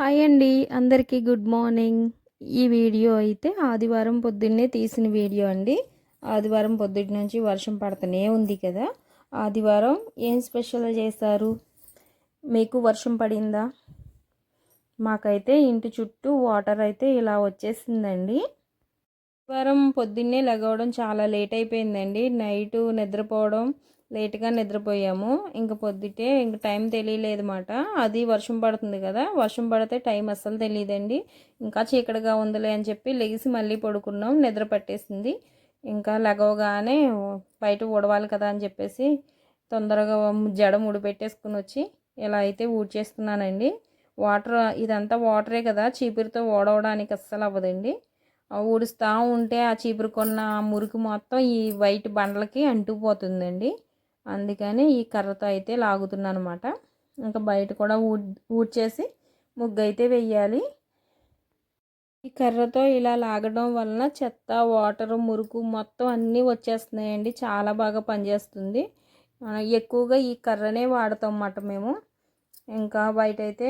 Hi అండి అందరికీ good morning. ఈ వీడియో అయితే ఆదివారం పొద్దున్నే తీసిన వీడియో అండి. ఆదివారం పొద్దుటి నుంచి వర్షం పడుతూనే ఉంది కదా. ఆదివారం ఏం స్పెషల్ చేశారు? మీకు వర్షం పడిందా? మాకైతే ఇంటి చుట్టూ వాటర్ అయితే ఇలా వచ్చేసిందండి. ఆదివారం పొద్దున్నే లెగవడం చాలా లేట్ అయిపోయిందండి. నైటు నిద్రపోవడం లేట్గా నిద్రపోయాము. ఇంక పొద్దుటే ఇంక టైం తెలియలేదు మాట అది వర్షం పడుతుంది కదా వర్షం పడితే టైం అస్సలు తెలియదండి. ఇంకా చీకటిగా ఉందిలే అని చెప్పి లెగిసి మళ్ళీ పడుకున్నాం. నిద్ర పట్టేసింది. ఇంకా లెగవగానే బయట ఊడవాలి కదా అని చెప్పేసి తొందరగా జడ ముడి పెట్టేసుకుని వచ్చి ఇలా అయితే ఊడ్చేస్తున్నానండి. వాటర్ ఇదంతా వాటరే కదా చీపురితో ఓడవడానికి అస్సలు అవ్వదండి. ఊడుస్తూ ఉంటే ఆ చీపురు కొన్న మురికి మొత్తం ఈ వైట్ బండలకి అంటుకుపోతుందండి. అందుకని ఈ కర్రతో అయితే లాగుతున్నాను అనమాట ఇంకా బయట కూడా ఊడ్ ఊడ్చేసి ముగ్గు అయితే వెయ్యాలి. ఈ కర్రతో ఇలా లాగడం వలన చెత్త వాటర్ మురుకు మొత్తం అన్నీ వచ్చేస్తున్నాయండి. చాలా బాగా పనిచేస్తుంది. ఎక్కువగా ఈ కర్రనే వాడతాం అన్నమాట మేము. ఇంకా బయట అయితే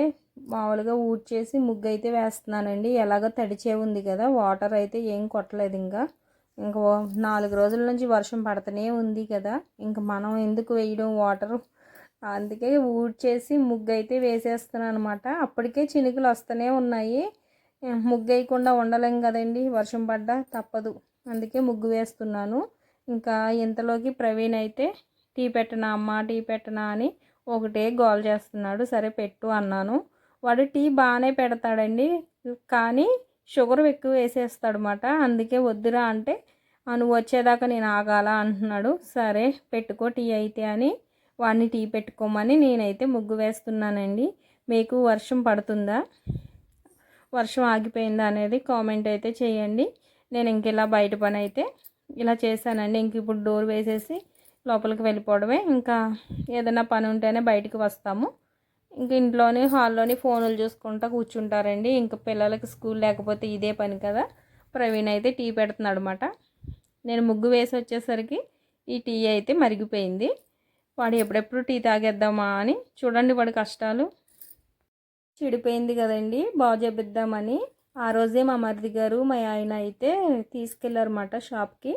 మామూలుగా ఊడ్చేసి ముగ్గు అయితే వేస్తున్నానండి. ఎలాగో తడిచే ఉంది కదా వాటర్ అయితే ఏం కొట్టలేదు ఇంకా. ఇంకా నాలుగు రోజుల నుంచి వర్షం పడుతూనే ఉంది కదా. ఇంకా మనం ఎందుకు వేయడం వాటర్? అందుకే ఊడ్చేసి ముగ్గు అయితే వేసేస్తున్నాను అనమాట అప్పటికే చినుకులు వస్తూనే ఉన్నాయి. ముగ్గు వేయకుండా ఉండలేం కదండి. వర్షం పడ్డా తప్పదు. అందుకే ముగ్గు వేస్తున్నాను. ఇంకా ఇంతలోకి ప్రవీణ్ అయితే టీ పెట్టనా అమ్మ టీ పెట్టనా అని ఒకటే గోల్ చేస్తున్నాడు. సరే పెట్టు అన్నాను. వాడు టీ బాగానే పెడతాడండి. కానీ షుగర్ ఎక్కువ వేసేస్తాడనమాట అందుకే వద్దురా అంటే నువ్వు వచ్చేదాకా నేను ఆగాల? అంటున్నాడు. సరే పెట్టుకో టీ అయితే అని. వాడిని టీ పెట్టుకోమని నేనైతే ముగ్గు వేస్తున్నానండి. మీకు వర్షం పడుతుందా? వర్షం ఆగిపోయిందా? అనేది కామెంట్ అయితే చేయండి. నేను ఇంక ఇలా బయట పని అయితే ఇలా చేశానండి. ఇంక ఇప్పుడు డోర్ వేసేసి లోపలికి వెళ్ళిపోవడమే. ఇంకా ఏదైనా పని ఉంటేనే బయటికి వస్తాము. ఇంక ఇంట్లోనే హాల్లోని ఫోన్లు చూసుకుంటూ కూర్చుంటారండి. ఇంకా పిల్లలకి స్కూల్ లేకపోతే ఇదే పని కదా. ప్రవీణ్ అయితే టీ పెడుతున్నాడు అనమాట నేను ముగ్గు వేసి వచ్చేసరికి ఈ టీ అయితే మరిగిపోయింది. వాడు ఎప్పుడెప్పుడు టీ తాగేద్దామా అని చూడండి వాడి కష్టాలు. చెడిపోయింది కదండి బాగు చేపిద్దామని. ఆ రోజే మా మరిది గారు మా ఆయన అయితే తీసుకెళ్ళారన్నమాట షాప్కి.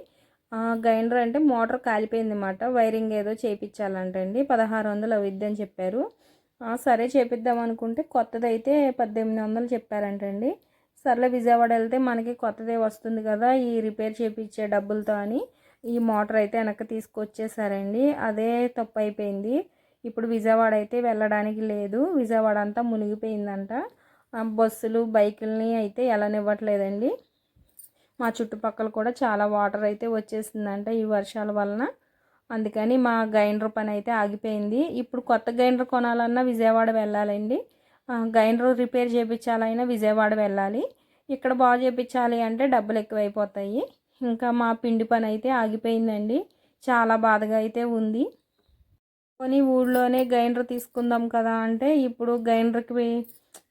గ్రైండర్ అంటే మోటార్ కాలిపోయింది అన్నమాట వైరింగ్ ఏదో చేయించాలంటండి పదహారు వందలు అవుద్దని చెప్పారు. సరే చేపిద్దాం అనుకుంటే కొత్తది అయితే పద్దెనిమిది వందలు చెప్పారంటండి. సర్లే విజయవాడ వెళ్తే మనకి కొత్తదే వస్తుంది కదా ఈ రిపేర్ చేయించే డబ్బులతో అని ఈ మోటార్ అయితే వెనక్కి తీసుకొచ్చేసారండి. అదే తప్పు అయిపోయింది ఇప్పుడు విజయవాడ అయితే వెళ్ళడానికి లేదు. విజయవాడ అంతా మునిగిపోయిందంట. బస్సులు బైకుల్ని అయితే వెళ్ళనివ్వట్లేదండి మా చుట్టుపక్కల కూడా చాలా వాటర్ అయితే వచ్చేసిందంట ఈ వర్షాల వలన. అందుకని మా గ్రైండర్ పని అయితే ఆగిపోయింది. ఇప్పుడు కొత్త గ్రైండర్ కొనాలన్నా విజయవాడ వెళ్ళాలండి. గ్రైండర్ రిపేర్ చేయించాలైనా విజయవాడ వెళ్ళాలి. ఇక్కడ బాగు చేయించాలి అంటే డబ్బులు ఎక్కువైపోతాయి. ఇంకా మా పిండి పని అయితే ఆగిపోయిందండి. చాలా బాధగా అయితే ఉంది. కొని ఊళ్ళోనే గ్రైండర్ తీసుకుందాం కదా అంటే ఇప్పుడు గ్రైండర్కి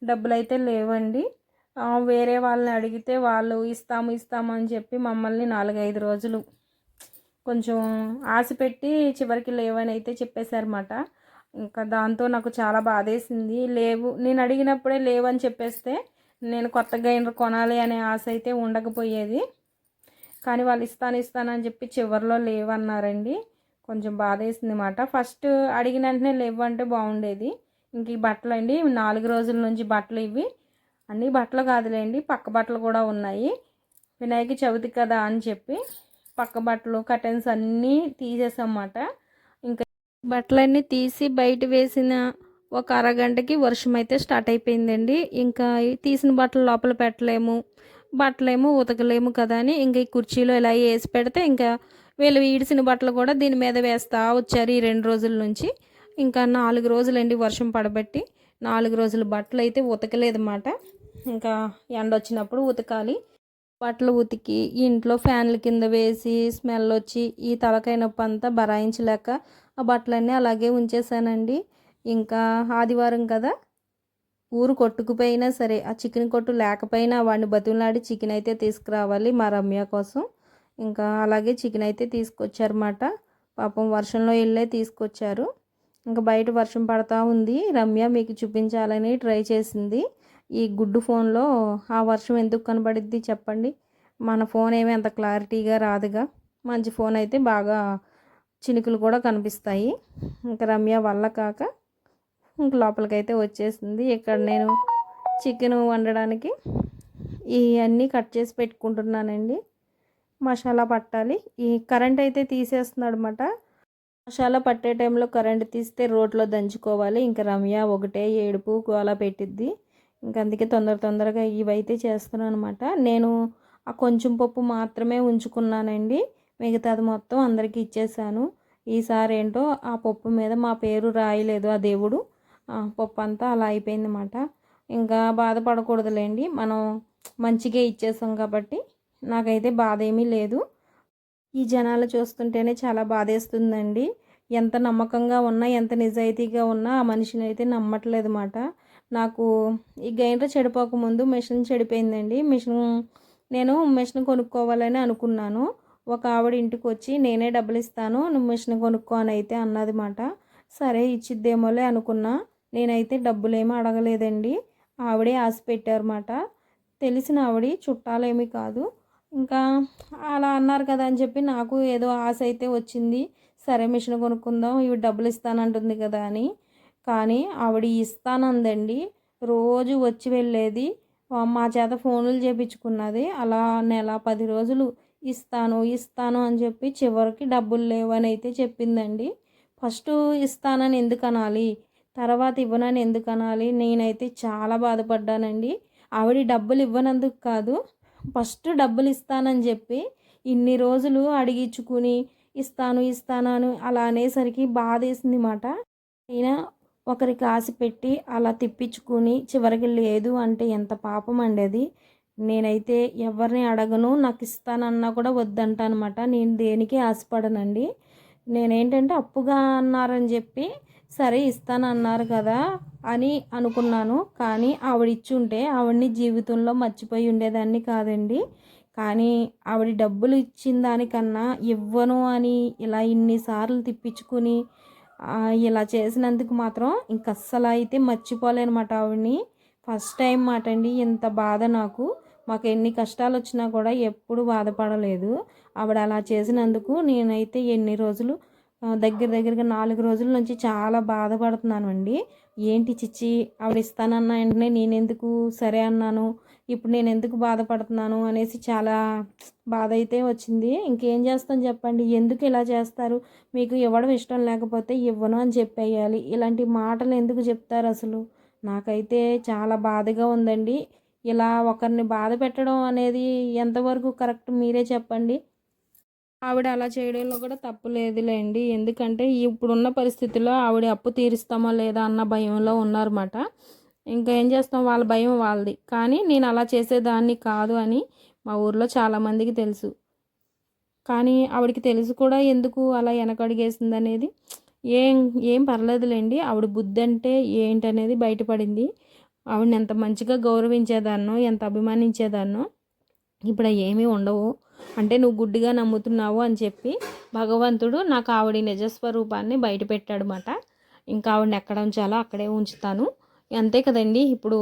డబ్బులు అయితే లేవండి. వేరే వాళ్ళని అడిగితే వాళ్ళు ఇస్తాము ఇస్తాము అని చెప్పి మమ్మల్ని నాలుగైదు రోజులు కొంచెం ఆశ పెట్టి చివరికి లేవని అయితే చెప్పేశారన్నమాట. ఇంకా దాంతో నాకు చాలా బాధేసింది. లేవు నేను అడిగినప్పుడే లేవని చెప్పేస్తే నేను కొత్త గ్రైండర్ కొనాలి అనే ఆశ అయితే ఉండకపోయేది. కానీ వాళ్ళు ఇస్తాను ఇస్తానని చెప్పి చివరిలో లేవన్నారండి. కొంచెం బాధేసింది మాట ఫస్ట్ అడిగిన వెంటనే లేవు అంటే బాగుండేది. ఇంక ఈ బట్టలు అండి నాలుగు రోజుల నుంచి బట్టలు ఇవి. అన్ని బట్టలు కాదులేండి పక్క బట్టలు కూడా ఉన్నాయి. వినాయక చవితి కదా అని చెప్పి పక్క బట్టలు కర్టెన్స్ అన్నీ తీసేసామాట ఇంకా బట్టలన్నీ తీసి బయట వేసిన ఒక అరగంటకి వర్షం అయితే స్టార్ట్ అయిపోయిందండి. ఇంకా తీసిన బట్టలు లోపల పెట్టలేము బట్టలేమో ఉతకలేము కదా అని ఇంకా ఈ కుర్చీలో ఇలా వేసి పెడితే ఇంకా వీళ్ళు ఈడిసిన బట్టలు కూడా దీని మీద వేస్తూ వచ్చారు ఈ రెండు రోజుల నుంచి. ఇంకా నాలుగు రోజులండి వర్షం పడబట్టి నాలుగు రోజులు బట్టలు అయితే ఉతకలేదన్నమాట. ఇంకా ఎండ వచ్చినప్పుడు ఉతకాలి. బట్టలు ఉతికి ఇంట్లో ఫ్యాన్ల కింద వేసి స్మెల్ వచ్చి ఈ తలకాయ నొప్పి అంతా బరాయించలేక ఆ బట్టలన్నీ అలాగే ఉంచేసానండి ఇంకా ఆదివారం కదా ఊరు కొట్టుకుపోయినా సరే ఆ చికెన్ కొట్టు లేకపోయినా వాడిని బతులాడి చికెన్ అయితే తీసుకురావాలి మా రమ్య కోసం. ఇంకా అలాగే చికెన్ అయితే తీసుకొచ్చారన్నమాట. పాపం వర్షంలో వెళ్ళే తీసుకొచ్చారు. ఇంకా బయట వర్షం పడతా ఉంది. రమ్య మీకు చూపించాలని ట్రై చేసింది. ఈ గుడ్డు ఫోన్లో ఆ వర్షం ఎందుకు కనబడిద్ది చెప్పండి. మన ఫోన్ ఏమీ అంత క్లారిటీగా రాదుగా. మంచి ఫోన్ అయితే బాగా చినుకులు కూడా కనిపిస్తాయి. ఇంకా రమ్య వల్ల కాక ఇంక లోపలికైతే వచ్చేసింది. ఇక్కడ నేను చికెన్ వండడానికి ఇవన్నీ కట్ చేసి పెట్టుకుంటున్నానండి. మసాలా పట్టాలి. ఈ కరెంట్ అయితే తీసేస్తున్నాడు అనమాట మసాలా పట్టే టైంలో కరెంట్ తీస్తే రోట్లో దంచుకోవాలి. ఇంకా రమ్య ఒకటే ఏడుపు గోలా పెట్టిద్ది. ఇంకా అందుకే తొందర తొందరగా ఇవైతే చేస్తున్నాను అనమాట నేను ఆ కొంచెం పప్పు మాత్రమే ఉంచుకున్నానండి. మిగతాది మొత్తం అందరికీ ఇచ్చేసాను. ఈసారి ఏంటో ఆ పప్పు మీద మా పేరు రాయలేదు ఆ దేవుడు. పప్పు అంతా అలా అయిపోయింది అనమాట ఇంకా బాధపడకూడదులేండి. మనం మంచిగా ఇచ్చేసాం కాబట్టి నాకైతే బాధ ఏమీ లేదు. ఈ జనాలు చూస్తుంటేనే చాలా బాధేస్తుందండి. ఎంత నమ్మకంగా ఉన్నా ఎంత నిజాయితీగా ఉన్నా ఆ మనిషిని అయితే నమ్మట్లేదు అన్నమాట నాకు ఈ గ్రైండర్ చెడిపోకముందు మిషన్ చెడిపోయిందండి. మిషన్ నేను మిషన్ కొనుక్కోవాలని అనుకున్నాను. ఒక ఆవిడ ఇంటికి వచ్చి నేనే డబ్బులు ఇస్తాను నువ్వు మిషన్ కొనుక్కో అని అయితే అన్నది మాట. సరే ఇచ్చిద్దేమోలే అనుకున్నా. నేనైతే డబ్బులేమీ అడగలేదండి. ఆవిడే ఆశ పెట్టారన్నమాట తెలిసిన ఆవిడ చుట్టాలేమీ కాదు. ఇంకా అలా అన్నారు కదా అని చెప్పి నాకు ఏదో ఆశ అయితే వచ్చింది. సరే మిషన్ కొనుక్కుందాం ఇవి డబ్బులు ఇస్తానంటుంది కదా అని. కానీ ఆవిడ ఇస్తానందండి. రోజు వచ్చి వెళ్ళేది. మా చేత ఫోన్లు చేపించుకున్నది. అలా నెల పది రోజులు ఇస్తాను ఇస్తాను అని చెప్పి చివరికి డబ్బులు లేవని అయితే చెప్పిందండి. ఫస్ట్ ఇస్తానని ఎందుకు అనాలి తర్వాత ఇవ్వనని ఎందుకు అనాలి నేనైతే చాలా బాధపడ్డానండి. ఆవిడ డబ్బులు ఇవ్వనందుకు కాదు ఫస్ట్ డబ్బులు ఇస్తానని చెప్పి ఇన్ని రోజులు అడిగించుకుని ఇస్తాను ఇస్తాను అని అలా అనేసరికి బాధ వేసింది మాట. అయినా ఒకరికి ఆశ పెట్టి అలా తిప్పించుకుని చివరికి లేదు అంటే ఎంత పాపం అండి అది. నేనైతే ఎవరిని అడగను నాకు ఇస్తానన్నా కూడా వద్దంటానమాట. నేను దేనికి ఆశపడనండి? నేనేంటంటే అప్పుగా అన్నారని చెప్పి సరే ఇస్తానన్నారు కదా అని అనుకున్నాను. కానీ ఆవిడ ఇచ్చుంటే ఆవిడని జీవితంలో మర్చిపోయి ఉండేదాన్ని కాదండి. కానీ ఆవిడ డబ్బులు ఇచ్చిన దానికన్నా ఇవ్వను అని ఇలా ఇన్నిసార్లు తిప్పించుకుని ఇలా చేసినందుకు మాత్రం ఇంక అస్సలు అయితే మర్చిపోలేనమాట ఆవిడని. ఫస్ట్ టైం మాట అండి. ఇంత బాధ నాకు. మాకు ఎన్ని కష్టాలు వచ్చినా కూడా ఎప్పుడు బాధపడలేదు. ఆవిడ అలా చేసినందుకు నేనైతే ఎన్ని రోజులు దగ్గర దగ్గరగా నాలుగు రోజుల నుంచి చాలా బాధపడుతున్నాను అండి. ఏంటి చిచ్చి? ఆవిడ ఇస్తానన్న వెంటనే నేను ఎందుకు సరే అన్నాను. ఇప్పుడు నేను ఎందుకు బాధపడుతున్నాను అనేసి చాలా బాధ అయితే వచ్చింది. ఇంకేం చేస్తాం చెప్పండి? ఎందుకు ఇలా చేస్తారు? మీకు ఇవ్వడం ఇష్టం లేకపోతే ఇవ్వను అని చెప్పేయాలి. ఇలాంటి మాటలు ఎందుకు చెప్తారు అసలు? నాకైతే చాలా బాధగా ఉందండి. ఇలా ఒకరిని బాధ పెట్టడం అనేది ఎంతవరకు కరెక్ట్ మీరే చెప్పండి. ఆవిడ అలా చేయడంలో కూడా తప్పు లేదులేండి. ఎందుకంటే ఇప్పుడున్న పరిస్థితుల్లో ఆవిడ అప్పు తీరుస్తామా లేదా అన్న భయంలో ఉన్నారన్నమాట. ఇంకా ఏం చేస్తాం? వాళ్ళ భయం వాళ్ళది. కానీ నేను అలా చేసేదాన్ని కాదు అని మా ఊర్లో చాలామందికి తెలుసు. కానీ ఆవిడకి తెలుసు కూడా ఎందుకు అలా వెనకడిగేసింది అనేది ఏం ఏం పర్లేదులేండి. ఆవిడ బుద్ధి అంటే ఏంటనేది బయటపడింది. ఆవిడని ఎంత మంచిగా గౌరవించేదాన్నో ఎంత అభిమానించేదాన్నో ఇప్పుడు ఏమీ ఉండవు. అంటే నువ్వు గుడ్డిగా నమ్ముతున్నావు అని చెప్పి భగవంతుడు నాకు ఆవిడ నిజస్వరూపాన్ని బయట పెట్టాడనమాట ఇంకా ఆవిడని ఎక్కడ ఉంచాలో అక్కడే ఉంచుతాను. అంతే కదండి. ఇప్పుడు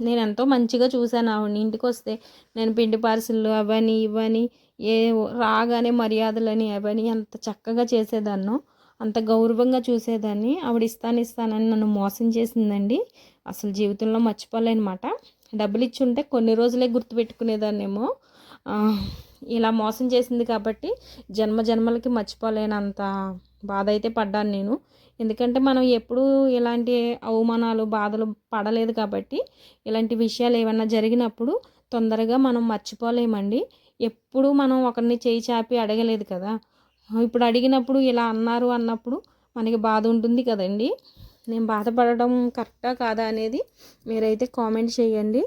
నేను ఎంతో మంచిగా చూశాను. ఆవిడని ఇంటికి వస్తే నేను పిండి పార్సిల్లు అవని ఇవని ఏ రాగానే మర్యాదలని అవని ఎంత చక్కగా చేసేదాన్నో. అంత గౌరవంగా చూసేదాన్ని. ఆవిడ ఇస్తాను ఇస్తానని నన్ను మోసం చేసిందండి. అసలు జీవితంలో మర్చిపోలేనమాట. డబ్బులు ఇచ్చి ఉంటే కొన్ని రోజులే గుర్తుపెట్టుకునేదాన్నేమో. ఇలా మోసం చేసింది కాబట్టి జన్మ జన్మలకి మర్చిపోలేనంత బాధ అయితే పడ్డాను నేను. ఎందుకంటే మనం ఎప్పుడూ ఇలాంటి అవమానాలు బాధలు పడలేదు కాబట్టి ఇలాంటి విషయాలు ఏమైనా జరిగినప్పుడు తొందరగా మనం మర్చిపోలేమండి. ఎప్పుడూ మనం ఒకరిని చేయి చాపి అడగలేదు కదా. ఇప్పుడు అడిగినప్పుడు ఇలా అన్నారు అన్నప్పుడు మనకి బాధ ఉంటుంది కదండి. నేను బాధపడడం కరెక్టా కాదా అనేది మీరైతే కామెంట్ చేయండి.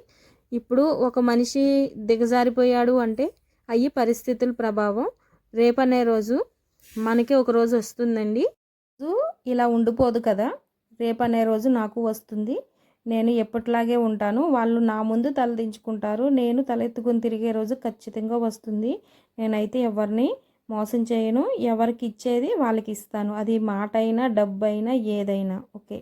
ఇప్పుడు ఒక మనిషి దిగజారిపోయాడు అంటే అయ్యి పరిస్థితుల ప్రభావం రేపనే రోజు మనకి ఒక రోజు వస్తుందండి. ఇలా ఉండిపోదు కదా రేపనే రోజు నాకు వస్తుంది. నేను ఎప్పటిలాగే ఉంటాను. వాళ్ళు నా ముందు తలదించుకుంటారు నేను తలెత్తుకుని తిరిగే రోజు ఖచ్చితంగా వస్తుంది. నేనైతే ఎవరిని మోసం చేయను. ఎవరికి ఇచ్చేది వాళ్ళకి ఇస్తాను. అది మాట అయినా డబ్బు అయినా ఏదైనా. ఓకే.